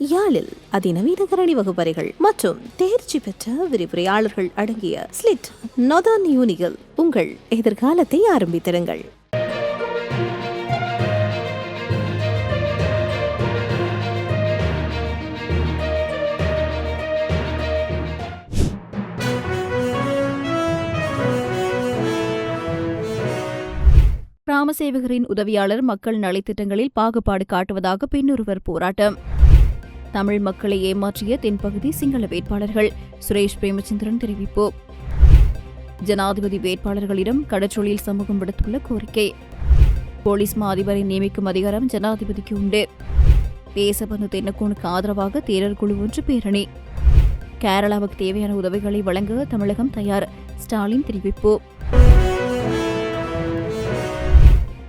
யாழில் அதிநவீன கரணி வகுப்பறைகள் மற்றும் தேர்ச்சி பெற்ற விரிவுரையாளர்கள் அடங்கிய ஸ்லிட் நொதான் யூனிகள் உங்கள் எதிர்காலத்தை ஆரம்பித்திருங்கள் கிராம சேவகரின் உதவியாளர் மக்கள் நலத்திட்டங்களில் பாகுபாடு காட்டுவதாக பெண்ணொருவர் போராட்டம். தமிழ் மக்களை ஏமாற்றிய தென்பகுதி சிங்கள வேட்பாளர்கள். சுரேஷ் பிரேமச்சந்திரன் தெரிவிப்பு. ஜனாதிபதி வேட்பாளர்களிடம் கடற்றொழில் சமூகம் விடுத்துள்ள கோரிக்கை. போலீஸ் மா அதிபரை நியமிக்கும் அதிகாரம் ஜனாதிபதிக்கு உண்டு. தேசபந்து தென்னக்கோனுக்கு ஆதரவாக தேரர் குழு ஒன்று பேரணி. கேரளாவுக்கு தேவையான உதவிகளை வழங்க தமிழகம் தயார் ஸ்டாலின் தெரிவிப்பு.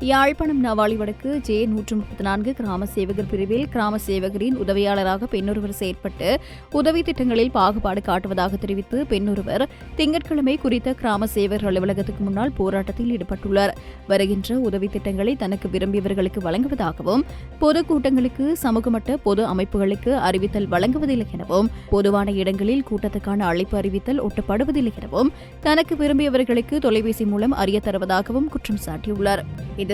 யாழ்ப்பாணம் நவாலி வடக்கு ஜே நூற்று முப்பத்தி நான்கு கிராம சேவகர் பிரிவில் கிராம சேவகரின் உதவியாளராக பெண்ணொருவர் செயற்பட்டு உதவி திட்டங்களில் பாகுபாடு காட்டுவதாக தெரிவித்து பெண்ணொருவர் திங்கட்கிழமை குறித்த கிராம சேவகர் அலுவலகத்துக்கு முன்னால் போராட்டத்தில் ஈடுபட்டுள்ளார். வருகின்ற உதவி திட்டங்களை தனக்கு விரும்பியவர்களுக்கு வழங்குவதாகவும் பொது கூட்டங்களுக்கு சமூகமட்ட பொது அமைப்புகளுக்கு அறிவித்தல் வழங்குவதில்லை எனவும் பொதுவான இடங்களில் கூட்டத்துக்கான அழைப்பு அறிவித்தல் ஒட்டப்படுவதில்லை எனவும் தனக்கு விரும்பியவர்களுக்கு தொலைபேசி மூலம் அறிய தருவதாகவும் குற்றம் சாட்டியுள்ளார்.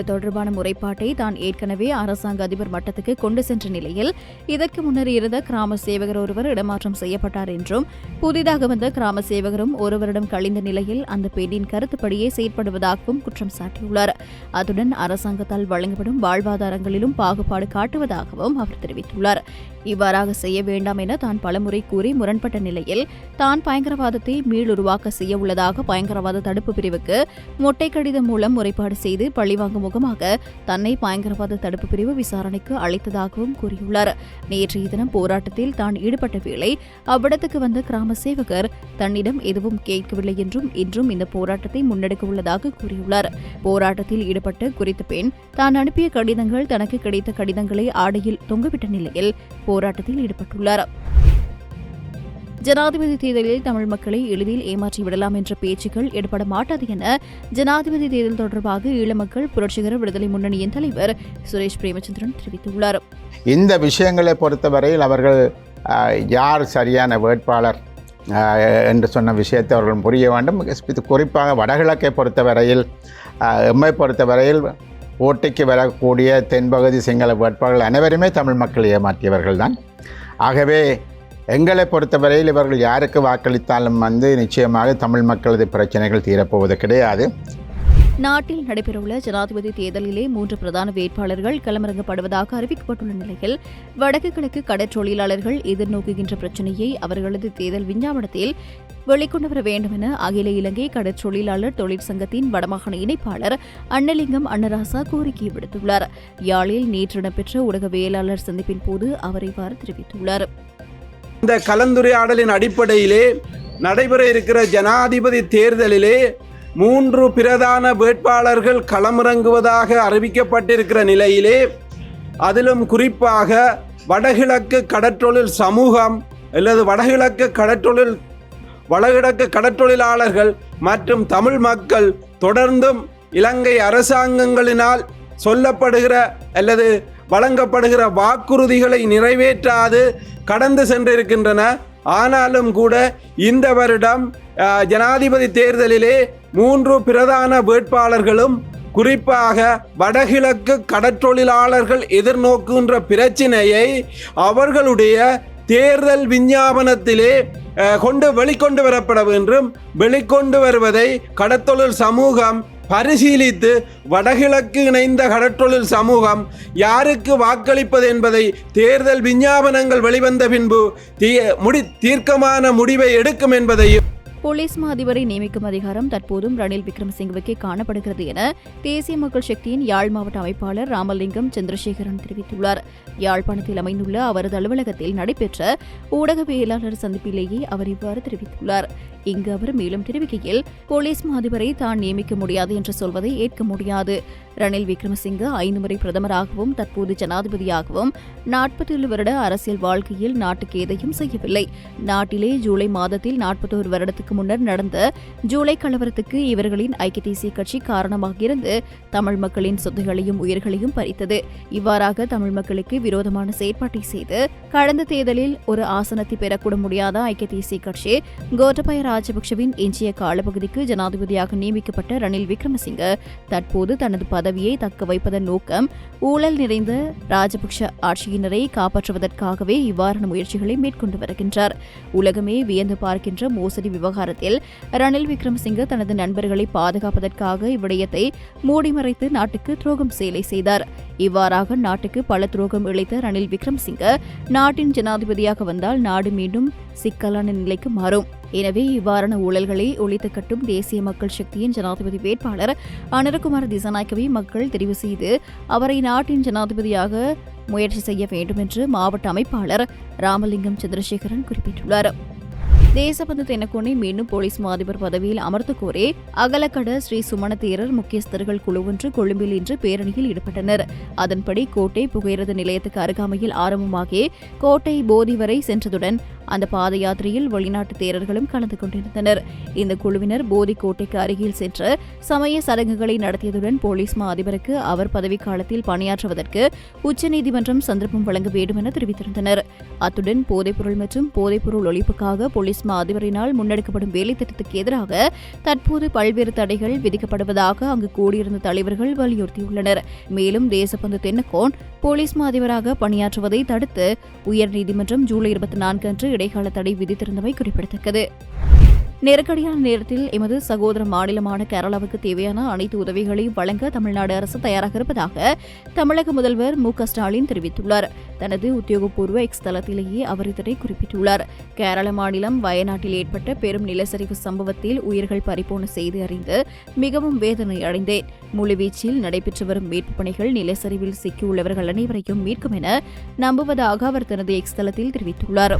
இது தொடர்பான முறைப்பாட்டை தான் ஏற்கனவே அரசாங்க அதிபர் மட்டத்துக்கு கொண்டு சென்ற நிலையில் இதற்கு முன்னர் இருந்த கிராம சேவகர் ஒருவர் இடமாற்றம் செய்யப்பட்டார் என்றும் புதிதாக வந்த கிராம சேவகரும் ஒரு வருடம் கழிந்த நிலையில் அந்த பெண்ணின் கருத்துப்படியே செயற்படுவதாகவும் குற்றம் சாட்டியுள்ளார். அத்துடன் அரசாங்கத்தால் வழங்கப்படும் வாழ்வாதாரங்களிலும் பாகுபாடு காட்டுவதாகவும் அவர் தெரிவித்துள்ளார். இவ்வாறாக செய்ய வேண்டாம் என தான் பலமுறை கூறி முரண்பட்ட நிலையில் தான் பயங்கரவாதத்தை மீளுருவாக்க செய்ய உள்ளதாக பயங்கரவாத தடுப்பு பிரிவுக்கு மொட்டை கடிதம் மூலம் முறைப்பாடு செய்து பழிவாங்கும் முகமாக தன்னை பயங்கரவாத தடுப்பு பிரிவு விசாரணைக்கு அழைத்ததாகவும் கூறியுள்ளார். நேற்றைய தினம் போராட்டத்தில் தான் ஈடுபட்ட வேளை அவ்விடத்துக்கு வந்த கிராம சேவகர் தன்னிடம் எதுவும் கேட்கவில்லை என்றும் இன்றும் இந்த போராட்டத்தை முன்னெடுக்க உள்ளதாக கூறியுள்ளார். போராட்டத்தில் ஈடுபட்ட குறித்த பெண் தான் அனுப்பிய கடிதங்கள் தனக்கு கிடைத்த கடிதங்களை ஆடையில் தொங்கவிட்ட நிலையில் போராட்டத்தில் ஈடுபட்டுள்ளார். ஜனாதிபதி தேர்தலில் தமிழ் மக்களை எளிதில் ஏமாற்றி விடலாம் என்ற பேச்சுக்கள் எடுபட மாட்டாது என ஜனாதிபதி தேர்தல் தொடர்பாக ஈழ மக்கள் புரட்சிகர விடுதலை முன்னணியின் தலைவர் சுரேஷ் பிரேமச்சந்திரன் தெரிவித்துள்ளார். இந்த விஷயங்களை பொறுத்தவரையில் அவர்கள் யார் சரியான வேட்பாளர் என்று சொன்ன விஷயத்தை அவர்கள் புரிய வேண்டும். குறிப்பாக வடகிழக்கை பொறுத்தவரையில் எம்மை பொறுத்தவரையில் ஓட்டைக்கு வரக்கூடிய தென்பகுதி சிங்கள வேட்பாளர்கள் அனைவருமே தமிழ் மக்கள் ஏமாற்றியவர்கள் தான் ஆகவே எங்களை பொறுத்தவரையில் இவர்கள் யாருக்கு வாக்களித்தாலும் வந்து நிச்சயமாக தமிழ் மக்களது பிரச்சனைகள் தீரப்போவது கிடையாது. நாட்டில் நடைபெறவுள்ள ஜனாதிபதி தேர்தலிலே மூன்று பிரதான வேட்பாளர்கள் களமிறங்கப்படுவதாக அறிவிக்கப்பட்டுள்ள நிலையில் வடக்கு கிழக்கு கடற்றொழிலாளர்கள் எதிர்நோக்குகின்ற பிரச்சினையை அவர்களது தேர்தல் விஞ்ஞாபனத்தில் வெளிக்கொண்டு வர வேண்டும் என அகில இலங்கை கடற்றொழிலாளர் தொழிற்சங்கத்தின் வடமாகாண இணைப்பாளர் அன்னலிங்கம் அன்னராசா கோரிக்கை விடுத்துள்ளார். யாழில் நேற்று இடம்பெற்ற ஊடகவியலாளர் சந்திப்பின் போது அவர் இவ்வாறு தெரிவித்துள்ளார். இந்த கலந்துரையாடலின் அடிப்படையிலே நடைபெற இருக்கிற ஜனாதிபதி தேர்தலிலே மூன்று பிரதான வேட்பாளர்கள் களமிறங்குவதாக அறிவிக்கப்பட்டிருக்கிற நிலையிலே அதிலும் குறிப்பாக வடகிழக்கு கடற்றொழில் சமூகம் அல்லது வடகிழக்கு கடற்றொழில் வடகிழக்கு கடற்றொழிலாளர்கள் மற்றும் தமிழ் மக்கள் தொடர்ந்தும் இலங்கை அரசாங்கங்களினால் சொல்லப்படுகிற அல்லது வழங்கப்படுகிற வாக்குறுதிகளை நிறைவேற்றாது கடந்து சென்றிருக்கின்றன. ஆனாலும் கூட இந்த வருடம் ஜனாதிபதி தேர்தலிலே மூன்று பிரதான வேட்பாளர்களும் குறிப்பாக வடகிழக்கு கடற்றொழிலாளர்கள் எதிர்நோக்குகின்ற பிரச்சினையை அவர்களுடைய தேர்தல் விஞ்ஞாபனத்திலே கொண்டு வெளிக்கொண்டு வரப்பட வேண்டும். வெளிக்கொண்டு வருவதை கடத்தொழில் சமூகம் பரிசீலித்து வடகிழக்கு இணைந்த கடற்றொழில் சமூகம் யாருக்கு வாக்களிப்பது என்பதை தேர்தல் விஞ்ஞாபனங்கள் வெளிவந்த பின்பு தீ முடி தீர்க்கமான முடிவை எடுக்கும் என்பதையும் போலீஸ் மா அதிபரை நியமிக்கும் அதிகாரம் தற்போதும் ரணில் விக்ரமசிங்கவுக்கே காணப்படுகிறது என தேசிய மக்கள் சக்தியின் யாழ் மாவட்ட அமைப்பாளர் ராமலிங்கம் சந்திரசேகரன் தெரிவித்துள்ளார். யாழ்ப்பாணத்தில் அமைந்துள்ள அவரது அலுவலகத்தில் நடைபெற்ற ஊடகவியலாளர் சந்திப்பிலேயே அவர் இவ்வாறு தெரிவித்துள்ளார். இங்கு அவர் மேலும் தெரிவிக்கையில் போலீஸ் மா அதிபரை தான் நியமிக்க முடியாது என்று சொல்வதை ஏற்க முடியாது. ரணில் விக்ரமசிங்கே ஐந்து முறை பிரதமராகவும் தற்போது ஜனாதிபதியாகவும் நாற்பத்தேழு வருட அரசியல் வாழ்க்கையில் நாட்டுக்கு எதையும் செய்யவில்லை. நாட்டிலே ஜூலை மாதத்தில் நாற்பத்தோரு வருடத்துக்கு ஆண்டுகளுக்கு முன்னர் நடந்த ஜூலை கலவரத்துக்கு இவர்களின் ஐக்கிய தேசிய கட்சி காரணமாக இருந்து தமிழ் மக்களின் சொத்துகளையும் உயிர்களையும் பறித்தது. இவ்வாறாக தமிழ் மக்களுக்கு விரோதமான செயற்பாட்டை செய்து கடந்த தேர்தலில் ஒரு ஆசனத்தை பெறக்கூட முடியாத ஐக்கிய தேசிய கட்சி கோட்டபய ராஜபக்சவின் எஞ்சிய காலப்பகுதிக்கு ஜனாதிபதியாக நியமிக்கப்பட்ட ரணில் விக்ரமசிங்க தற்போது தனது பதவியை தக்க வைப்பதன் நோக்கம் ஊழல் நிறைந்த ராஜபக்ஷ ஆட்சியினரை காப்பாற்றுவதற்காகவே இவ்வாறான முயற்சிகளை மேற்கொண்டு வருகின்றார். உலகமே வியந்து பார்க்கின்ற மோசடி விவகாரத்தில் ரணில் விக்ரமசிங்க தனது நண்பர்களை பாதுகாப்பதற்காக இவ்விடயத்தை மூடிமறைத்து நாட்டுக்கு துரோகம் செயலை செய்தார். இவ்வாறாக நாட்டுக்கு பல துரோகம் இழைத்த ரணில் விக்ரமசிங்க நாட்டின் ஜனாதிபதியாக வந்தால் நாடு மீண்டும் சிக்கலான நிலைக்கு மாறும். எனவே இவ்வாறான ஊழல்களை ஒழித்து கட்டும் தேசிய மக்கள் சக்தியின் ஜனாதிபதி வேட்பாளர் அனிரகுமார் திசாநாயக்கவை மக்கள் தெரிவு செய்து அவரை நாட்டின் ஜனாதிபதியாக முயற்சி செய்ய வேண்டும் என்று மாவட்ட அமைப்பாளர் ராமலிங்கம் சந்திரசேகரன் குறிப்பிட்டுள்ளார். தேசபந்து தென்னக்கோனை மீண்டும் போலீஸ் மா அதிபர் பதவியில் அமர்த்த கோரி அகலக்கட ஸ்ரீ சுமண தேரர் முக்கியஸ்தர்கள் குழு ஒன்று கொழும்பில் இன்று பேரணியில் ஈடுபட்டனர். அதன்படி கோட்டை புகையிரத நிலையத்துக்கு அருகாமையில் ஆரம்பமாகி கோட்டை போதி வரை சென்றதுடன் அந்த பாத யாத்திரையில் வெளிநாட்டு தேரர்களும் கலந்து கொண்டிருந்தனர். இந்த குழுவினர் போதி கோட்டைக்கு அருகில் சென்று சமய சடங்குகளை நடத்தியதுடன் போலீஸ் மா அதிபருக்கு அவர் பதவிக்காலத்தில் பணியாற்றுவதற்கு உச்சநீதிமன்றம் சந்தர்ப்பம் வழங்க வேண்டும் என தெரிவித்திருந்தனர். அத்துடன் போதைப்பொருள் மற்றும் போதைப்பொருள் ஒழிப்புக்காக போலீஸ் மா அதிபரினால் முன்னெடுக்கப்படும் வேலைத்திட்டத்துக்கு எதிராக தற்போது பல்வேறு தடைகள் விதிக்கப்படுவதாக அங்கு கூடியிருந்த தலைவர்கள் வலியுறுத்தியுள்ளனர். மேலும் தேசப்பந்து தென்னகோன் போலீஸ் மா அதிபராக பணியாற்றுவதை தடுத்து உயர்நீதிமன்றம் ஜூலை இருபத்தி நான்கு அன்று இடைக்கால தடை விதித்திருந்தமை குறிப்பிடத்தக்கது. நெருக்கடியான நேரத்தில் எமது சகோதர மாநிலமான கேரளாவுக்கு தேவையான அனைத்து உதவிகளையும் வழங்க தமிழ்நாடு அரசு தயாராக இருப்பதாக தமிழக முதல்வர் மு ஸ்டாலின் தெரிவித்துள்ளார். தனது உத்தியோகபூர்வ எக்ஸ் தளத்திலேயே அவர் இதனை குறிப்பிட்டுள்ளார். கேரள மாநிலம் வயநாட்டில் ஏற்பட்ட பெரும் நிலச்சரிவு சம்பவத்தில் உயிர்கள் பறிபோன செய்தி அறிந்து மிகவும் வேதனை அடைந்தேன். முழுவீச்சில் நடைபெற்று வரும் மீட்புப் பணிகள் நிலச்சரிவில் சிக்கியுள்ளவர்கள் அனைவரையும் மீட்கும் என நம்புவதாக அவர் தனது எக்ஸ் தளத்தில் தெரிவித்துள்ளார்.